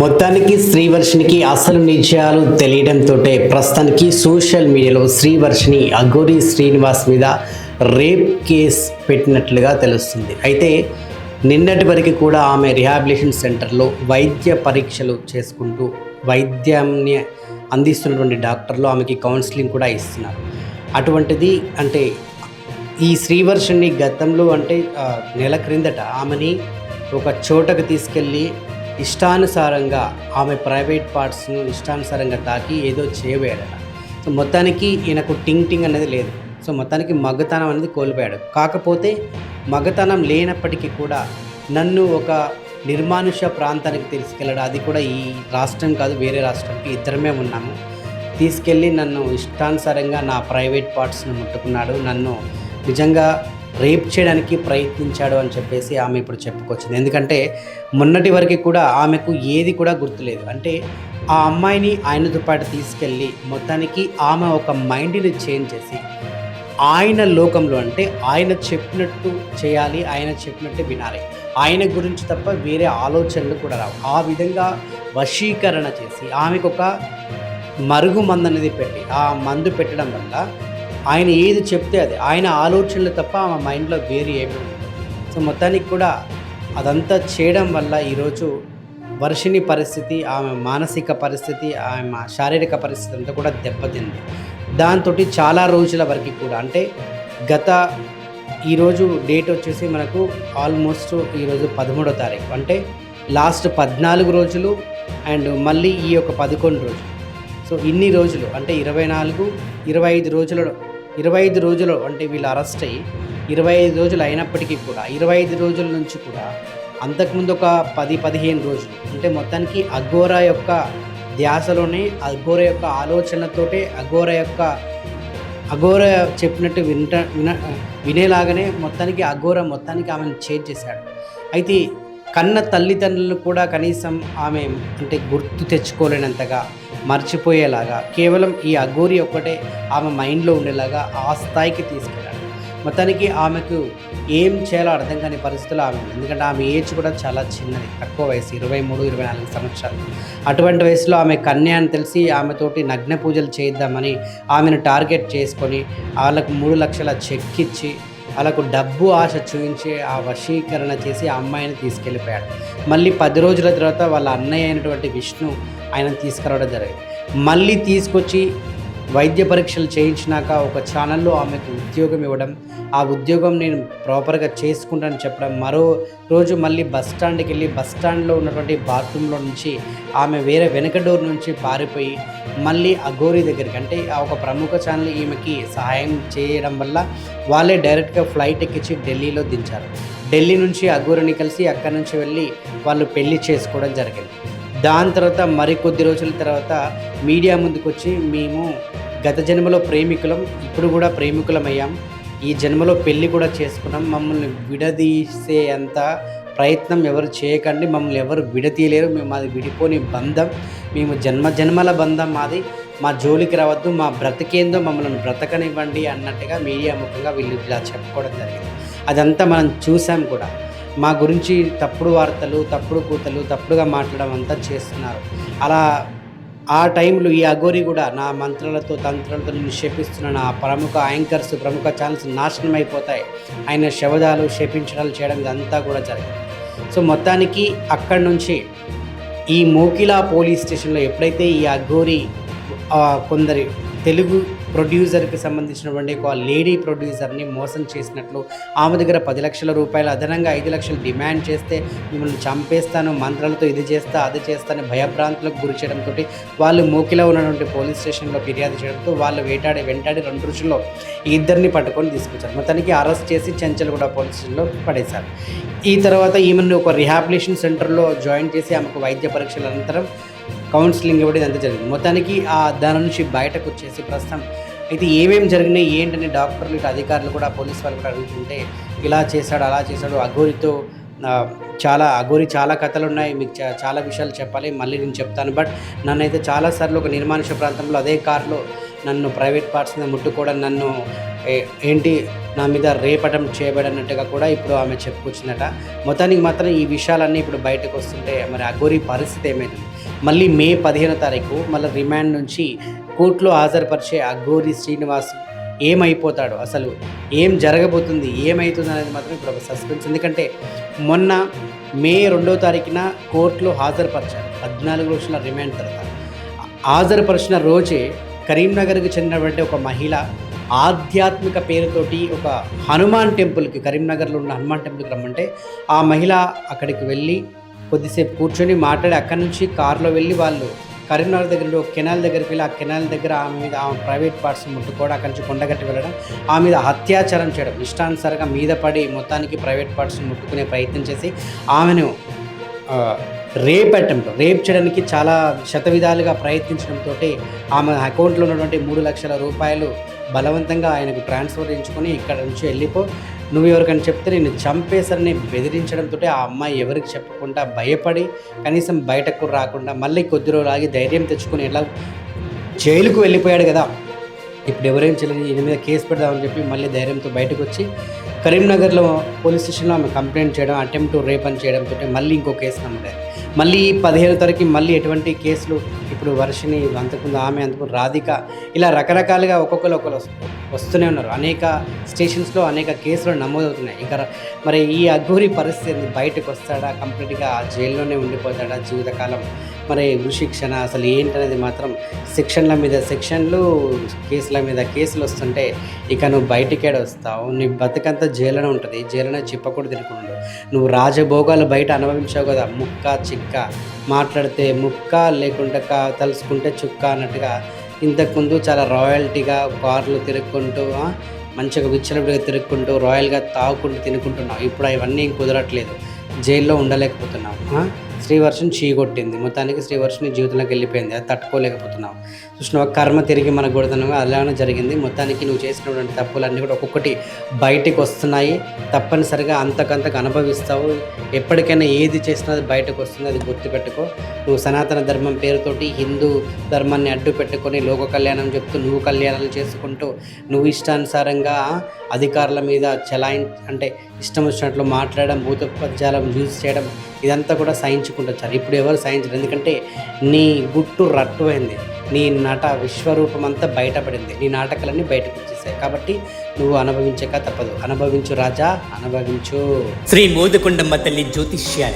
మొత్తానికి శ్రీవర్షినికి అసలు నిజాలు తెలియడంతో ప్రస్తుతానికి సోషల్ మీడియాలో శ్రీవర్షిని అఘోరి శ్రీనివాస్ మీద రేప్ కేస్ పెట్టినట్లుగా తెలుస్తుంది. అయితే నిన్నటి వరకు కూడా ఆమె రిహాబిలిటేషన్ సెంటర్లో వైద్య పరీక్షలు చేసుకుంటూ వైద్యాన్ని అందిస్తున్నటువంటి డాక్టర్లు ఆమెకి కౌన్సిలింగ్ కూడా ఇస్తున్నారు. అటువంటిది అంటే ఈ శ్రీవర్షిని గతంలో అంటే నెల క్రిందట ఆమెని ఒక చోటకు తీసుకెళ్ళి ఇష్టానుసారంగా ఆమె ప్రైవేట్ పార్ట్స్ను ఇష్టానుసారంగా తాకి ఏదో చేయబోయాడట. సో మొత్తానికి ఈయనకు టింగ్ టింగ్ అనేది లేదు. సో మొత్తానికి మగతనం అనేది కోల్పోయాడు. కాకపోతే మగతనం లేనప్పటికీ కూడా నన్ను ఒక నిర్మానుష ప్రాంతానికి తీసుకెళ్ళాడు అది కూడా ఈ రాష్ట్రం కాదు వేరే రాష్ట్రంకి ఇద్దరమే ఉన్నాము. తీసుకెళ్ళి నన్ను ఇష్టానుసారంగా నా ప్రైవేట్ పార్ట్స్ను ముట్టుకున్నాడు. నన్ను నిజంగా రేప్ చేయడానికి ప్రయత్నించాడు అని చెప్పేసి ఆమె ఇప్పుడు చెప్పుకొచ్చింది. ఎందుకంటే మొన్నటి వరకు కూడా ఆమెకు ఏది కూడా గుర్తులేదు. అంటే ఆ అమ్మాయిని ఆయనతో పాటు తీసుకెళ్ళి మొత్తానికి ఆమె ఒక మైండ్ని చేంజ్ చేసి ఆయన లోకంలో అంటే ఆయన చెప్పినట్టు చేయాలి ఆయన చెప్పినట్టు వినాలి. ఆయన గురించి తప్ప వేరే ఆలోచనలు కూడా రావు. ఆ విధంగా వశీకరణ చేసి ఆమెకు ఒక మరుగు మందు అనేది పెట్టి ఆ మందు పెట్టడం వల్ల ఆయన ఏది చెప్తే అది. ఆయన ఆలోచనలు తప్ప ఆమె మైండ్లో వేరే ఏమి సో మొత్తానికి కూడా అదంతా చేయడం వల్ల ఈరోజు వర్షిని పరిస్థితి ఆమె మానసిక పరిస్థితి ఆమె శారీరక పరిస్థితి అంతా కూడా దెబ్బతింది. దాంతో చాలా రోజుల వరకు కూడా. అంటే గత ఈరోజు డేట్ వచ్చేసి మనకు ఆల్మోస్ట్ ఈరోజు పదమూడో తారీఖు. అంటే లాస్ట్ పద్నాలుగు రోజులు అండ్ మళ్ళీ ఈ యొక్క పదకొండు రోజులు. సో ఇన్ని రోజులు. అంటే ఇరవై నాలుగు ఇరవై ఐదు రోజులు ఇరవై ఐదు రోజులు అంటే వీళ్ళు అరెస్ట్ అయ్యి ఇరవై ఐదు రోజులు అయినప్పటికీ కూడా ఇరవై ఐదు రోజుల నుంచి కూడా అంతకుముందు ఒక పది పదిహేను రోజులు అంటే మొత్తానికి అఘోరా యొక్క ధ్యాసలోనే అఘోర యొక్క ఆలోచనతోటే అఘోర యొక్క అఘోర చెప్పినట్టు వింట విన వినేలాగానే మొత్తానికి అఘోర మొత్తానికి ఆమెను చేంజ్ చేశాడు. అయితే కన్న తల్లిదండ్రులు కూడా కనీసం ఆమె అంటే గుర్తు తెచ్చుకోలేనంతగా మర్చిపోయేలాగా కేవలం ఈ అఘోరి ఒక్కటే ఆమె మైండ్లో ఉండేలాగా ఆ స్థాయికి తీసుకెళ్ళాడు. మొత్తానికి ఆమెకు ఏం చేయాలో అర్థం కాని పరిస్థితులు ఆమె ఎందుకంటే ఆమె ఏజ్ కూడా చాలా చిన్నది తక్కువ వయసు ఇరవై మూడు ఇరవై నాలుగు సంవత్సరాలు. అటువంటి వయసులో ఆమె కన్య అని తెలిసి ఆమెతోటి నగ్న పూజలు చేద్దామని ఆమెను టార్గెట్ చేసుకొని వాళ్ళకు మూడు లక్షల చెక్ ఇచ్చి వాళ్ళకు డబ్బు ఆశ చూపించి ఆ వశీకరణ చేసి ఆ అమ్మాయిని తీసుకెళ్ళిపోయాడు. మళ్ళీ పది రోజుల తర్వాత వాళ్ళ అన్నయ్య అయినటువంటి విష్ణు ఆయన తీసుకురావడం జరిగింది. మళ్ళీ తీసుకొచ్చి వైద్య పరీక్షలు చేయించినాక ఒక ఛానల్లో ఆమెకు ఉద్యోగం ఇవ్వడం ఆ ఉద్యోగం నేను ప్రాపర్గా చేసుకుంటానని చెప్పడం మరో రోజు మళ్ళీ బస్ స్టాండ్కి వెళ్ళి బస్ స్టాండ్లో ఉన్నటువంటి బాత్రూంలో నుంచి ఆమె వేరే వెనక డోర్ నుంచి పారిపోయి మళ్ళీ అఘోరి దగ్గరికి అంటే ఆ ఒక ప్రముఖ ఛానల్ ఈమెకి సహాయం చేయడం వల్ల వాళ్ళే డైరెక్ట్గా ఫ్లైట్ ఎక్కించి ఢిల్లీలో దించారు. ఢిల్లీ నుంచి అఘోరిని కలిసి అక్కడి నుంచి వెళ్ళి వాళ్ళు పెళ్ళి చేసుకోవడం జరిగింది. దాని తర్వాత మరికొద్ది రోజుల తర్వాత మీడియా ముందుకు వచ్చి మేము గత జన్మలో ప్రేమికులం ఇప్పుడు కూడా ప్రేమికులం అయ్యాం ఈ జన్మలో పెళ్ళి కూడా చేసుకున్నాం. మమ్మల్ని విడదీసే అంత ప్రయత్నం ఎవరు చేయకండి. మమ్మల్ని ఎవరు విడతీయలేరు. మేము మాది విడిపోని బంధం. మేము జన్మ జన్మల బంధం మాది. మా జోలికి రావద్దు మా బ్రతికేందో మమ్మల్ని బ్రతకనివ్వండి అన్నట్టుగా మీడియా ముఖంగా వీళ్ళు ఇలా చెప్పుకోవడం జరిగింది. అదంతా మనం చూసాం కూడా. మా గురించి తప్పుడు వార్తలు తప్పుడు కూతలు తప్పుడుగా మాట్లాడడం అంతా చేస్తున్నారు. అలా ఆ టైంలో ఈ అఘోరి కూడా నా మంత్రాలతో తంత్రాలతో నేను శపిస్తున్న నా ప్రముఖ యాంకర్స్ ప్రముఖ ఛానల్స్ నాశనం అయిపోతాయి ఆయన శవదాలు శపించడాలు చేయడం ఇదంతా కూడా జరిగింది. సో మొత్తానికి అక్కడి నుంచి ఈ మోకిలా పోలీస్ స్టేషన్లో ఎప్పుడైతే ఈ అఘోరి కొందరి తెలుగు ప్రొడ్యూసర్కి సంబంధించినటువంటి ఒక లేడీ ప్రొడ్యూసర్ని మోసం చేసినట్లు ఆమె దగ్గర పది లక్షల రూపాయలు అదనంగా ఐదు లక్షలు డిమాండ్ చేస్తే మిమ్మల్ని చంపేస్తాను మంత్రాలతో ఇది చేస్తా అది చేస్తాను భయభ్రాంతులకు గురి చేయడంతో వాళ్ళు మూకిలో ఉన్నటువంటి పోలీస్ స్టేషన్లో ఫిర్యాదు చేయడంతో వాళ్ళు వేటాడి వెంటాడి రెండు రోజుల్లో ఈ ఇద్దరిని పట్టుకొని తీసుకొచ్చారు. మొత్తానికి అరెస్ట్ చేసి చెంచల్గూడ పోలీస్ స్టేషన్లో పడేశారు. ఈ తర్వాత ఈమెను ఒక రిహాబిలేషన్ సెంటర్లో జాయిన్ చేసి ఆమెకు వైద్య పరీక్షల అనంతరం కౌన్సిలింగ్ ఇవ్వడం అంత జరిగింది. మొత్తానికి ఆ దాని నుంచి బయటకు వచ్చేసి ప్రస్తుతం అయితే ఏమేమి జరిగినాయి ఏంటని డాక్టర్లు ఇటు అధికారులు కూడా పోలీస్ వాళ్ళు కూడా అడుగుతుంటే ఇలా చేశాడు అలా చేశాడు అఘోరితో చాలా అఘోరి చాలా కథలు ఉన్నాయి మీకు చాలా విషయాలు చెప్పాలి మళ్ళీ నేను చెప్తాను. బట్ నన్నైతే చాలాసార్లు ఒక నిర్మానుష ప్రాంతంలో అదే కారులో నన్ను ప్రైవేట్ పార్ట్స్ మీద ముట్టుకోవడం నన్ను ఏ- ఏంటి నా మీద రేపటం చేయబడినట్టుగా కూడా ఇప్పుడు ఆమె చెప్పుకొచ్చిందట. మొత్తానికి మాత్రం ఈ విషయాలన్నీ ఇప్పుడు బయటకు వస్తుంటే మరి అఘోరి పరిస్థితి ఏమైంది? మళ్ళీ మే పదిహేనో తారీఖు మళ్ళీ రిమాండ్ నుంచి కోర్టులో హాజరుపరిచే అఘోరి శ్రీనివాస్ ఏమైపోతాడు అసలు ఏం జరగబోతుంది ఏమవుతుంది అనేది మాత్రం ఇప్పుడు ఒక సస్పెన్స్ ఎందుకంటే మొన్న మే రెండో తారీఖున కోర్టులో హాజరుపరిచారు. పద్నాలుగు రోజుల రిమాండ్ తర్వాత. హాజరుపరిచిన రోజే కరీంనగర్కి చెందినటువంటి ఒక మహిళ ఆధ్యాత్మిక పేరుతోటి ఒక హనుమాన్ టెంపుల్కి కరీంనగర్లో ఉన్న హనుమాన్ టెంపుల్కి రమ్మంటే ఆ మహిళ అక్కడికి వెళ్ళి కొద్దిసేపు కూర్చొని మాట్లాడి అక్కడి నుంచి కారులో వెళ్ళి వాళ్ళు కరీంనగర్ దగ్గరలో కెనాల్ దగ్గరికి వెళ్ళి ఆ కెనాల్ దగ్గర ఆమె మీద ఆమె ప్రైవేట్ పార్ట్స్ ముట్టుకోవడం అక్కడి నుంచి కొండగట్టి వెళ్ళడం ఆమె మీద అత్యాచారం చేయడం ఇష్టానుసారంగా మీద పడి మొత్తానికి ప్రైవేట్ పార్ట్స్ ముట్టుకునే ప్రయత్నం చేసి ఆమెను రేప్ అటెంప్ట్ రేప్ చేయడానికి చాలా శతవిధాలుగా ప్రయత్నించడంతో ఆమె అకౌంట్లో ఉన్నటువంటి మూడు లక్షల రూపాయలు బలవంతంగా ఆయనకు ట్రాన్స్ఫర్ చేయించుకొని ఇక్కడ నుంచి వెళ్ళిపో నువ్వు ఎవరికని చెప్తే నేను చంపేశారని బెదిరించడంతో ఆ అమ్మాయి ఎవరికి చెప్పకుండా భయపడి కనీసం బయటకు రాకుండా మళ్ళీ కొద్ది రోజులు ఆగి ధైర్యం తెచ్చుకొని ఎలా జైలుకు వెళ్ళిపోయాడు కదా. ఇప్పుడు ఎవరేం చేయలేదు ఈయన మీద కేసు పెడదామని చెప్పి మళ్ళీ ధైర్యంతో బయటకు వచ్చి కరీంనగర్లో పోలీస్ స్టేషన్లో ఆమె కంప్లైంట్ చేయడం అటెంప్ట్ రేప్ అని చేయడంతో మళ్ళీ ఇంకో కేసు నమోదాయి మళ్ళీ పదిహేను తారీఖు మళ్ళీ ఎటువంటి కేసులు? ఇప్పుడు వర్షిని అంతకుముందు ఆమె అంతకుముందు రాధిక ఇలా రకరకాలుగా ఒక్కొక్కరు ఒకరు వస్తూనే ఉన్నారు. అనేక స్టేషన్స్లో అనేక కేసులు నమోదవుతున్నాయి. ఇంకా మరి ఈ అఘోరి పరిస్థితి బయటకు వస్తాడా? కంప్లీట్గా ఆ జైల్లోనే ఉండిపోతాడా జీవితకాలం? మరి శిక్షణ అసలు ఏంటనేది మాత్రం సెక్షన్ల మీద సెక్షన్లు కేసుల మీద కేసులు వస్తుంటే ఇక నువ్వు బయటికేడ వస్తావు? నీ బతుకంతా జైలునే ఉంటుంది. జైలునే చిప్పకూడ తినకుండా. నువ్వు రాజభోగాలు బయట అనుభవించావు కదా ముక్క చిక్క. మాట్లాడితే ముక్క లేకుండా తలుసుకుంటే చుక్క అన్నట్టుగా ఇంతకుముందు చాలా రాయల్టీగా కార్లు తిరుక్కుంటూ మంచిగా విచ్చలవిడిగా తిరుక్కుంటూ రాయల్గా తాగుకుంటూ తినుకుంటున్నావు. ఇప్పుడు అవన్నీ కుదరట్లేదు. జైల్లో ఉండలేకపోతున్నావు. శ్రీవర్షం చీకొట్టింది. మొత్తానికి శ్రీవర్షం నీ జీవితంలోకి వెళ్ళిపోయింది. అది తట్టుకోలేకపోతున్నావు. చూసినావా? కర్మ తిరిగి మన కొడుతున్నావు అలానే జరిగింది. మొత్తానికి నువ్వు చేసినటువంటి తప్పులన్నీ కూడా ఒక్కొక్కటి బయటికి వస్తున్నాయి. తప్పనిసరిగా అంతకంతకు అనుభవిస్తావు. ఎప్పటికైనా ఏది చేసినా అది బయటకు వస్తుంది. అది గుర్తుపెట్టుకో. నువ్వు సనాతన ధర్మం పేరుతోటి హిందూ ధర్మాన్ని అడ్డు పెట్టుకొని లోక కళ్యాణం చెప్తూ నువ్వు కళ్యాణాలు చేసుకుంటూ నువ్వు ఇష్టానుసారంగా అధికారుల మీద చలాయి అంటే ఇష్టం వచ్చినట్లు మాట్లాడడం భూత పద్యాలను యూజ్ చేయడం ఇదంతా కూడా సహించుకుంటొచ్చారు ఇప్పుడు ఎవరు సహించరు. ఎందుకంటే నీ గుట్టు రట్టువైంది. నీ నట విశ్వరూపం అంతా బయటపడింది. నీ నాటకాలన్నీ బయటకు వచ్చేసాయి. కాబట్టి నువ్వు అనుభవించక తప్పదు. అనుభవించు రాజా అనుభవించు. శ్రీ మోదకొండమ్మ తల్లి జ్యోతిష్యాల